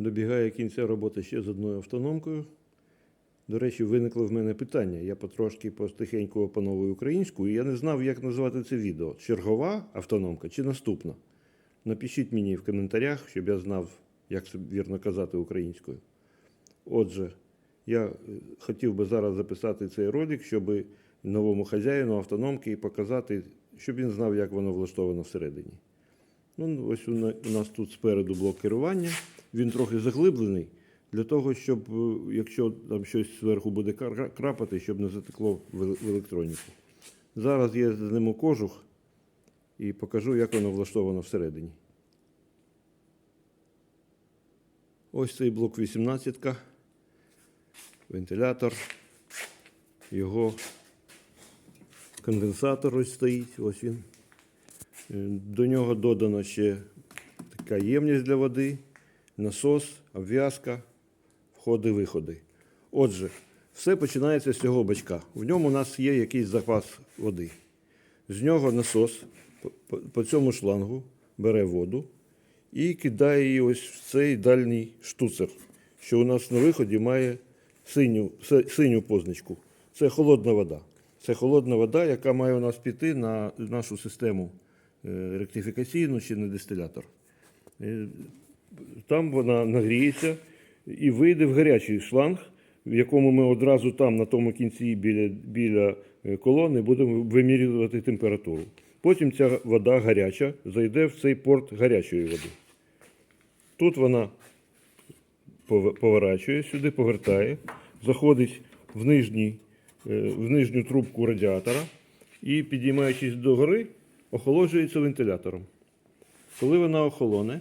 Добігає кінця роботи ще з одною автономкою. До речі, виникло в мене питання. Я потрошки потихеньку опановую українську, і я не знав, як назвати це відео. Чергова автономка чи наступна? Напишіть мені в коментарях, щоб я знав, як вірно казати українською. Отже, я е, хотів би зараз записати цей ролик, щоб новому хазяїну автономки показати, щоб він знав, як воно влаштовано всередині. Ну, ось у нас тут спереду блок керування. Він трохи заглиблений для того, щоб, е, якщо там щось зверху буде крапати, щоб не затекло в електроніку. Зараз я зниму кожух і покажу, як воно влаштовано всередині. Ось цей блок 18, вентилятор, його конденсатор ось стоїть, ось він. Е, До нього додана ще така ємність для води, насос, обв'язка, входи-виходи. Отже, все починається з цього бачка. В ньому у нас є якийсь запас води. З нього насос по- цьому шлангу бере воду і кидає її ось в цей дальній штуцер, що у нас на виході має синю, синю позначку. Це холодна вода. Це холодна вода, яка має у нас піти на нашу систему ректифікаційну чи на дистилятор. Е, Там вона нагріється і вийде в гарячий шланг, в якому ми одразу там, на тому кінці біля, біля е, колони, будемо вимірювати температуру. Потім ця вода гаряча зайде в цей порт гарячої води. Тут вона пов- поворачує сюди, повертає, заходить в, нижній, е, в нижню трубку радіатора і, підіймаючись догори, охолоджується вентилятором. Коли вона охолоне,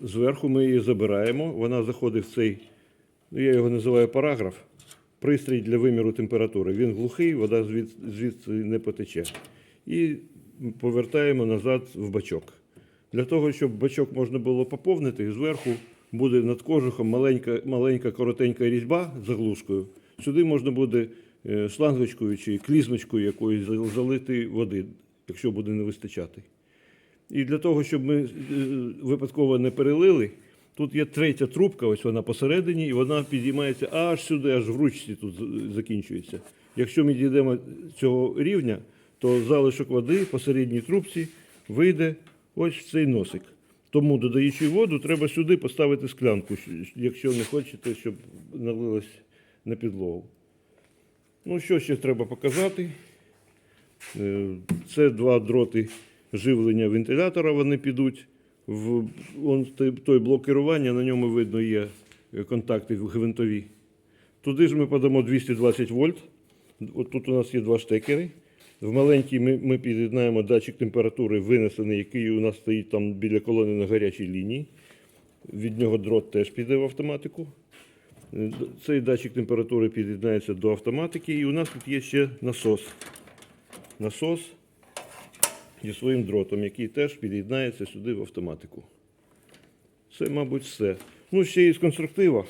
зверху ми її забираємо, вона заходить в цей, ну, я його називаю параграф, пристрій для виміру температури. Він глухий, вода звідси не потече. І повертаємо назад в бачок. Для того, щоб бачок можна було поповнити, зверху буде над кожухом маленька, маленька коротенька різьба заглушкою. Сюди можна буде е, шлангочкою чи клізмочкою якоюсь зал- залити води, якщо буде не вистачати. І для того, щоб ми е, випадково не перелили, тут є третя трубка, ось вона посередині, і вона підіймається аж сюди, аж в ручці тут закінчується. Якщо ми дійдемо цього рівня, то залишок води по середній трубці вийде ось в цей носик. Тому, додаючи воду, треба сюди поставити склянку, якщо не хочете, щоб налилось на підлогу. Ну, що ще треба показати? Е, Це два дроти живлення вентилятора. Вони підуть в он, той- блок керування, на ньому видно є контакти гвинтові. Туди ж ми подамо 220 вольт. От тут у нас є два штекери. В маленький ми, ми під'єднаємо датчик температури, винесений, який у нас стоїть там біля колони на гарячій лінії. Від нього дрот теж піде в автоматику. Е, Цей датчик температури під'єднається до автоматики, і у нас тут є ще насос. Насос зі своїм дротом, який теж під'єднається сюди в автоматику. Це, мабуть, все. Ну, ще із конструктива.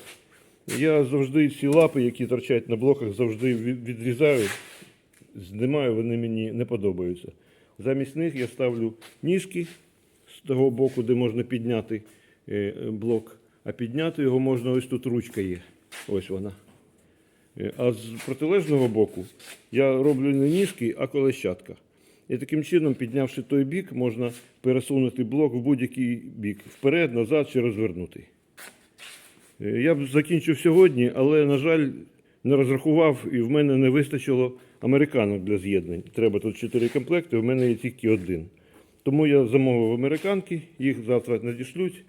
Я завжди ці лапи, які торчать на блоках, завжди відрізаю, знімаю, вони мені не подобаються. Замість них я ставлю ніжки з того боку, де можна підняти е, блок, а підняти його можна ось тут ручка є. Ось вона. Е, А з протилежного боку я роблю не ніжки, а колещатка. І таким чином, піднявши той бік, можна пересунути блок в будь-який бік вперед, назад чи розвернути. Е, Я б закінчив сьогодні, але, на жаль, не розрахував і в мене не вистачило американок для з'єднань. Треба тут чотири комплекти, в мене є тільки один. Тому я замовив американки, їх завтра надішлють.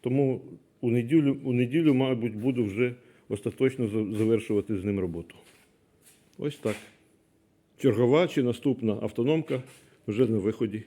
Тому у неділю, у неділю, мабуть, буду вже остаточно за- завершувати з ним роботу. Ось так. Чергова чи наступна автономка вже на виході.